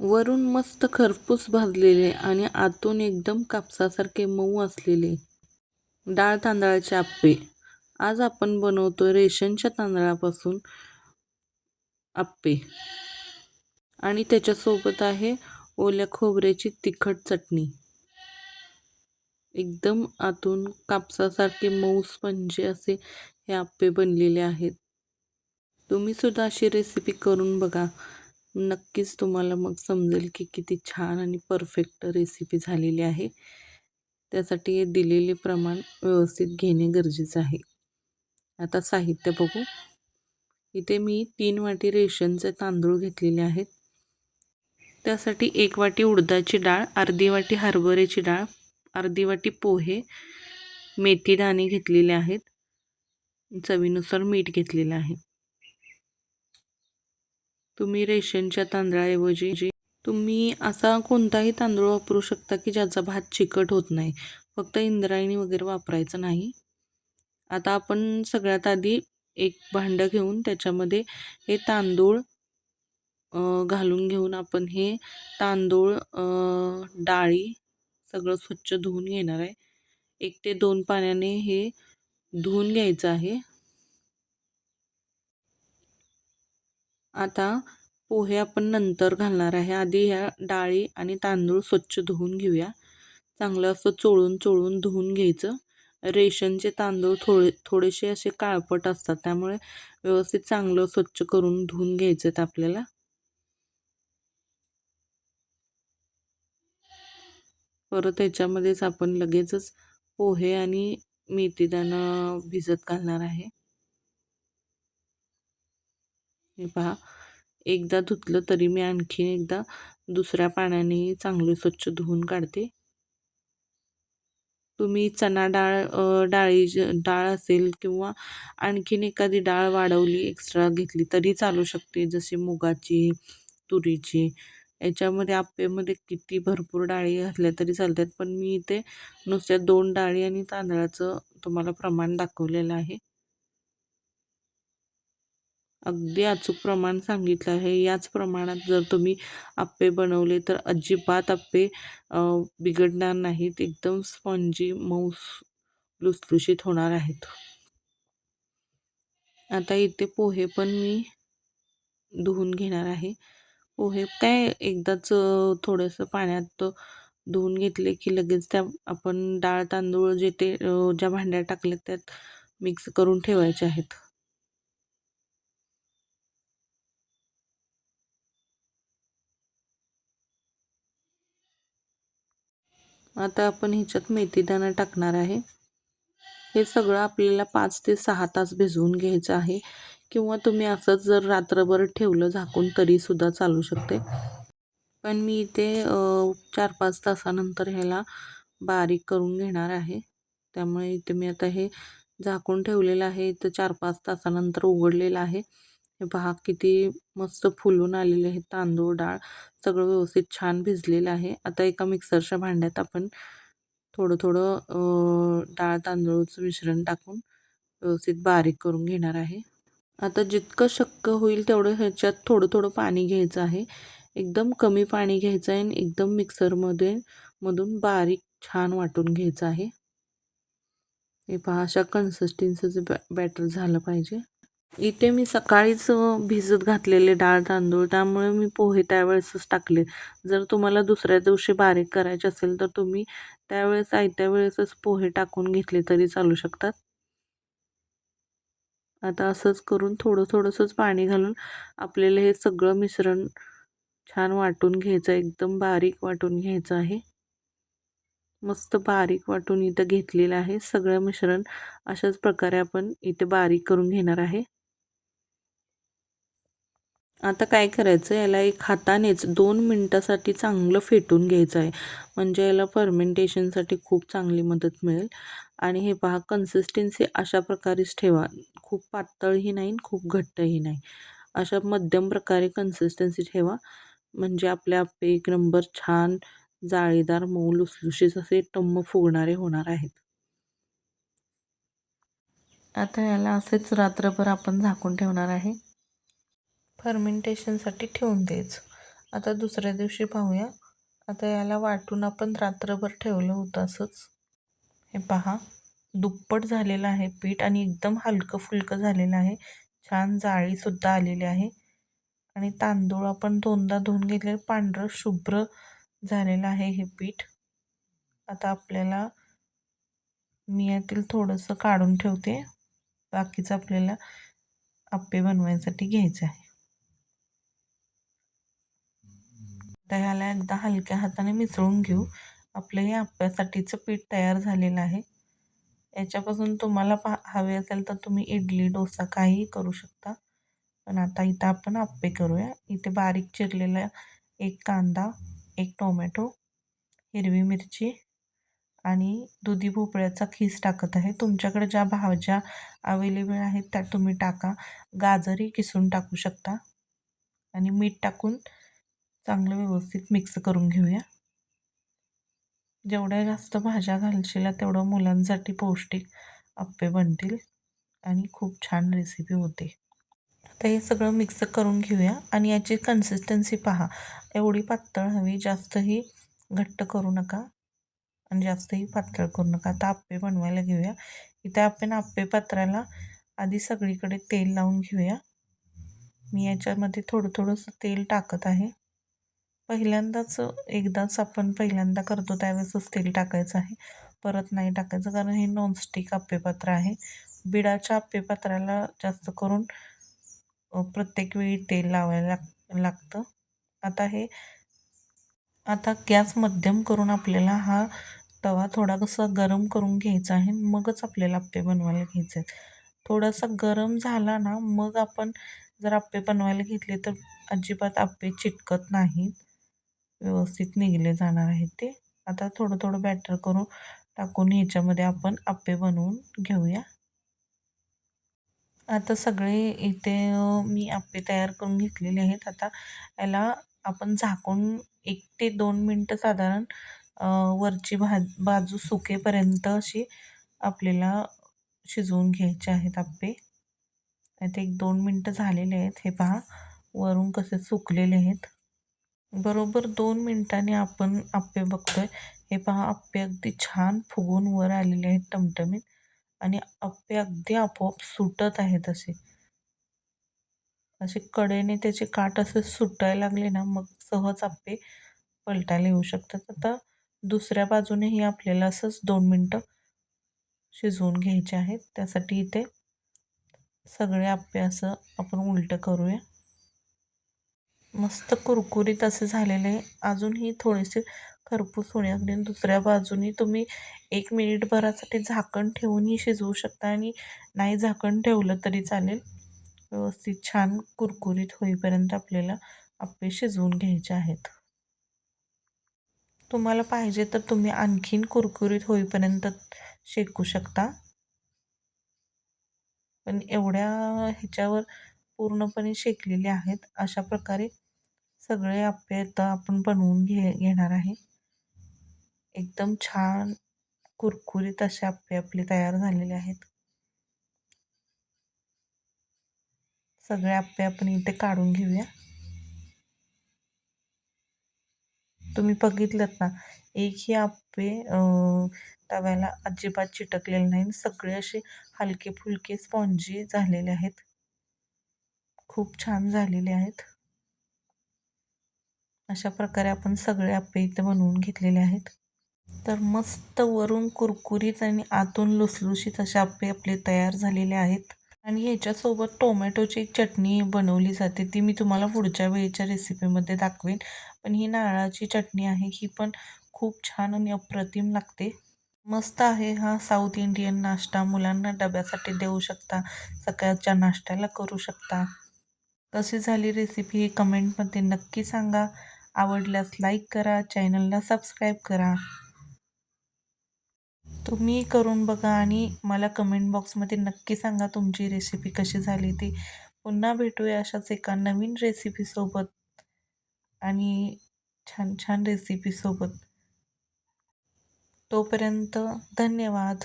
वरून मस्त खरपूस भाजलेले आणि आतून एकदम कापसासारखे मऊ असलेले डाळ तांदळाचे आप्पे. आज आपण बनवतो रेशनच्या तांदळापासून आप्पे. आणि त्याच्यासोबत आहे ओल्या खोबऱ्याची तिखट चटणी. एकदम आतून कापसासारखे मऊ स्पंजी असे हे आप्पे बनलेले आहेत. तुम्ही सुद्धा अशी रेसिपी करून बघा. नक्कीच तुम्हाला मग समजेल की किती छान आणि परफेक्ट रेसिपी झालेली आहे. त्यासाठी दिलेले प्रमाण व्यवस्थित घेणे गरजेचं आहे. आता साहित्य बघू. इथे मी तीन वाटी रेशनचे तांदूळ घेतलेले आहेत. त्यासाठी एक वाटी उडदाची डाळ अर्धी वाटी हरभऱ्याची डाळ अर्धी वाटी पोहे मेथी दाणे घेतलेले आहेत. चवीनुसार मीठ घेतलेलं आहे. तुम्ही रेशनच्या तांदळाऐवजी तुम्ही असा कोणताही तांदूळ वापरू शकता की ज्याचा भात चिकट होत नाही. फक्त इंद्रायणी वगैरे वापरायचं नाही. आता आपण सगळ्यात आधी एक भांडं घेऊन त्याच्यामध्ये हे तांदूळ घालून घेऊन आपण हे तांदूळ डाळी सगळं स्वच्छ धुवून घेणार आहे. एक ते दोन पाण्याने हे धुवून घ्यायचं आहे. आता पोहे आपण नंतर घालणार आहे. आधी ह्या डाळी आणि तांदूळ स्वच्छ धुवून घेऊया. चांगलं असं चोळून चोळून धुवून घ्यायचं. रेशनचे तांदूळ थोडे थोडेसे असे काळपट असतात. त्यामुळे व्यवस्थित चांगलं स्वच्छ करून धुवून घ्यायचं आहेत आपल्याला. परत त्याच्यामध्येच आपण लगेचच पोहे आणि मेथीदाणं भिजत घालणार आहे. हे पहा. एकदा धुतलं तरी मी आणखीन एकदा दुसऱ्या पाण्याने चांगले स्वच्छ धुवून काढते. तुम्ही चना डाळ डाळी डाळ असेल किंवा आणखीन एखादी डाळ वाढवली एक्स्ट्रा घेतली तरी चालू शकते. जसे मुगाची तुरीची याच्यामध्ये आप्पेमध्ये किती भरपूर डाळी घातल्या तरी चालतात. पण मी इथे नुसत्या दोन डाळी आणि तांदळाचं तुम्हाला प्रमाण दाखवलेलं आहे. अगदी अचूक प्रमाण सांगितलं आहे. याच प्रमाणात जर तुम्ही आप्पे बनवले तर अजिबात आप्पे बिघडणार नाहीत. एकदम स्पॉन्जी मऊस लुसलुशीत होणार आहेत. आता इथे पोहे पण मी धुवून घेणार आहे. पोहे काय एकदाच थोडंसं पाण्यात धुवून घेतले की लगेच त्या आपण डाळ तांदूळ जे ते ज्या भांड्यात टाकले त्यात मिक्स करून ठेवायचे आहेत. आता आपण ह्याच्यात मेथीदाणा टाकणार आहे. हे सगळं आपल्याला पाच ते सहा तास भिजवून घ्यायचं आहे. किंवा तुम्ही असंच जर रात्रभर ठेवलं झाकून तरीसुद्धा चालू शकते. पण मी इथे चार पाच तासानंतर ह्याला बारीक करून घेणार आहे. त्यामुळे इथे मी आता हे झाकून ठेवलेलं आहे. इथं चार पाच तासानंतर उघडलेलं आहे. हे पहा किती मस्त फुलून आलेले आहे तांदूळ डाळ. सगळं व्यवस्थित छान भिजलेलं आहे. आता एका मिक्सरच्या भांड्यात आपण थोडं थोडं डाळ तांदूळचं मिश्रण टाकून व्यवस्थित बारीक करून घेणार आहे. आता जितकं शक्य होईल तेवढं ह्याच्यात थोडं थोडं पाणी घ्यायचं आहे. एकदम कमी पाणी घ्यायचं आहे आणि एकदम मिक्सरमध्ये मधून बारीक छान वाटून घ्यायचं आहे. हे पहा अशा कन्सिस्टन्सीचं बॅ बॅटर झालं पाहिजे. इथे मी सकाळीच भिजत घातलेले डाळ तांदूळ त्यामुळे मी पोहे त्यावेळेसच टाकले. जर तुम्हाला दुसऱ्या दिवशी बारीक करायचे असेल तर तुम्ही त्यावेळेस आयत्या वेळेसच पोहे टाकून घेतले तरी चालू शकतात. आता असंच करून थोडं थोडंसंच पाणी घालून आपल्याला हे सगळं मिश्रण छान वाटून घ्यायचं एकदम बारीक वाटून घ्यायचं आहे. मस्त बारीक वाटून इथं घेतलेलं आहे. सगळं मिश्रण अशाच प्रकारे आपण इथे बारीक करून घेणार आहे. आता काय करायचं? याला एक हातानेच दोन मिनटासाठी चांगलं फेटून घ्यायचं आहे. म्हणजे याला फर्मेंटेशनसाठी खूप चांगली मदत मिळेल. आणि हे पहा कन्सिस्टन्सी अशा प्रकारेच ठेवा. खूप पातळही नाही खूप घट्टही नाही. अशा मध्यम प्रकारे कन्सिस्टन्सी ठेवा. म्हणजे आपले आपले एक नंबर छान जाळीदार मऊ लुसलुशीत असे टम्म फुगणारे होणार आहेत. आता याला असेच रात्रभर आपण झाकून ठेवणार आहे. फर्मेंटेशनसाठी ठेवून द्यायचं. आता दुसऱ्या दिवशी पाहूया. आता याला वाटून आपण रात्रभर ठेवलं होतं असंच. हे पहा. दुप्पट झालेलं आहे पीठ आणि एकदम हलकं फुलकं झालेलं आहे. छान जाळीसुद्धा आलेली आहे. आणि तांदूळ आपण दोनदा धुवून घेतले पांढरं शुभ्र झालेलं आहे हे पीठ. आता आपल्याला मी यातील थोडंसं काढून ठेवते. बाकीचं आपल्याला आप्पे बनवायसाठी घ्यायचं आहे. आता ह्याला एकदा हलक्या हाताने मिसळून घेऊ. आपलं हे आप्यासाठीचं पीठ तयार झालेलं आहे. याच्यापासून तुम्हाला पा हवे असेल तर तुम्ही इडली डोसा काहीही करू शकता. पण आता इथं आपण आप्पे करूया. इथे बारीक चिरलेला एक कांदा एक टोमॅटो हिरवी मिरची आणि दुधी भोपळ्याचा खीस टाकत आहे. तुमच्याकडे ज्या भाज्या अवेलेबल आहेत त्या तुम्ही टाका. गाजरही किसून टाकू शकता. आणि मीठ टाकून चांगलं व्यवस्थित मिक्स करून घेऊया. जेवढ्या जास्त भाज्या घालशील तेवढं मुलांसाठी पौष्टिक आप्पे बनतील आणि खूप छान रेसिपी होते. आता हे सगळं मिक्स करून घेऊया आणि याची कन्सिस्टन्सी पहा. एवढी पातळ हवी जास्तही घट्ट करू नका आणि जास्तही पातळ करू नका. आता आप्पे बनवायला घेऊया. इथे आपण आप्पे पात्राला आधी सगळीकडे तेल लावून घेऊया. मी याच्यामध्ये थोडं थोडंसं तेल टाकत आहे. पहिल्यांदाच एकदाच आपण पहिल्यांदा करतो त्यावेळेसच तेल टाकायचं आहे. परत नाही टाकायचं कारण हे नॉनस्टिक आप्पेपात्र आहे. बिडाच्या आप्पेपात्राला जास्त करून प्रत्येक वेळी तेल लावायला लाग लागतं. आता हे आता गॅस मध्यम करून आपल्याला हा तवा थोडा कसा गरम करून घ्यायचा आहे मगच आपल्याला आप्पे बनवायला घ्यायचे आहेत. थोडासा गरम झाला ना मग आपण जर आप्पे बनवायला घेतले तर अजिबात आप्पे चिटकत नाहीत. व्यवस्थित निघले जाणार आहेत ते. आता थोडं थोडं बॅटर करून टाकून ह्याच्यामध्ये आपण आप्पे बनवून घेऊया. आता सगळे इथे मी आप्पे तयार करून घेतलेले आहेत. आता याला आपण झाकून एक ते दोन मिनटं साधारण वरची भा बाजू सुकेपर्यंत अशी आपल्याला शिजवून घ्यायचे आहेत आप्पे. आता एक दोन मिनटं झालेले आहेत. हे पहा वरून कसे सुकलेले आहेत. बरोबर दोन मिनटांनी आपण आप्पे बघतोय. हे पहा आप्पे अगदी छान फुगून वर आलेले आहेत टमटमीत आणि आप्पे अगदी आपोआप सुटत आहेत असे. असे कडेने त्याचे काठ असे सुटायला लागले ना मग सहज आप्पे पलटायला येऊ शकतात. आता दुसऱ्या बाजूनेही आपल्याला असंच दोन मिनटं शिजवून घ्यायचे आहेत. त्यासाठी इथे सगळे आप्पे असं आपण उलटं करूया. मस्त कुरकुरीत असे झालेले. अजूनही थोडेसे खरपूस होण्यासाठी दुसऱ्या बाजूनी तुम्ही एक मिनिटभरासाठी झाकण ठेवूनही शिजवू शकता आणि नाही झाकण ठेवलं तरी चालेल. व्यवस्थित छान कुरकुरीत होईपर्यंत आपल्याला आप्पे शिजवून घ्यायचे आहेत. तुम्हाला पाहिजे तर तुम्ही आणखीन कुरकुरीत होईपर्यंत शेकू शकता. पण एवढ्या ह्याच्यावर पूर्णपणे शेकलेले आहेत. अशा प्रकारे सगळे आप्पे आता आपण बनवून घे घेणार आहे. एकदम छान कुरकुरीत असे आप्पे आपले तयार झालेले आहेत. सगळे आप्पे आपण इथे काढून घेऊया. तुम्ही बघितलं ना एकही आप्पे तव्याला अजिबात चिटकलेले नाही सगळे असे हलके फुलके स्पॉन्जी झालेले आहेत. खूप छान झालेले आहेत. अशा प्रकारे आपण सगळे आप्पे इथे बनवून घेतलेले आहेत. तर मस्त वरून कुरकुरीत आणि आतून लुसलुशीत असे आप्पे आपले तयार झालेले आहेत. आणि ह्याच्यासोबत टोमॅटोची एक चटणी बनवली जाते. ती मी तुम्हाला पुढच्या वेळेच्या रेसिपीमध्ये दाखवेन. पण ही नारळाची चटणी आहे. ही पण खूप छान आणि अप्रतिम लागते. मस्त आहे हा साऊथ इंडियन नाश्ता. मुलांना डब्यासाठी देऊ शकता. सकाळच्या नाश्त्याला करू शकता. कशी झाली रेसिपी ही कमेंटमध्ये नक्की सांगा. आवडल्यास लाईक करा चॅनलला सबस्क्राईब करा. तुम्ही करून बघा आणि मला कमेंट बॉक्समध्ये नक्की सांगा तुमची रेसिपी कशी झाली ती. पुन्हा भेटूया अशाच एका नवीन रेसिपीसोबत आणि छान छान रेसिपीसोबत तोपर्यंत धन्यवाद.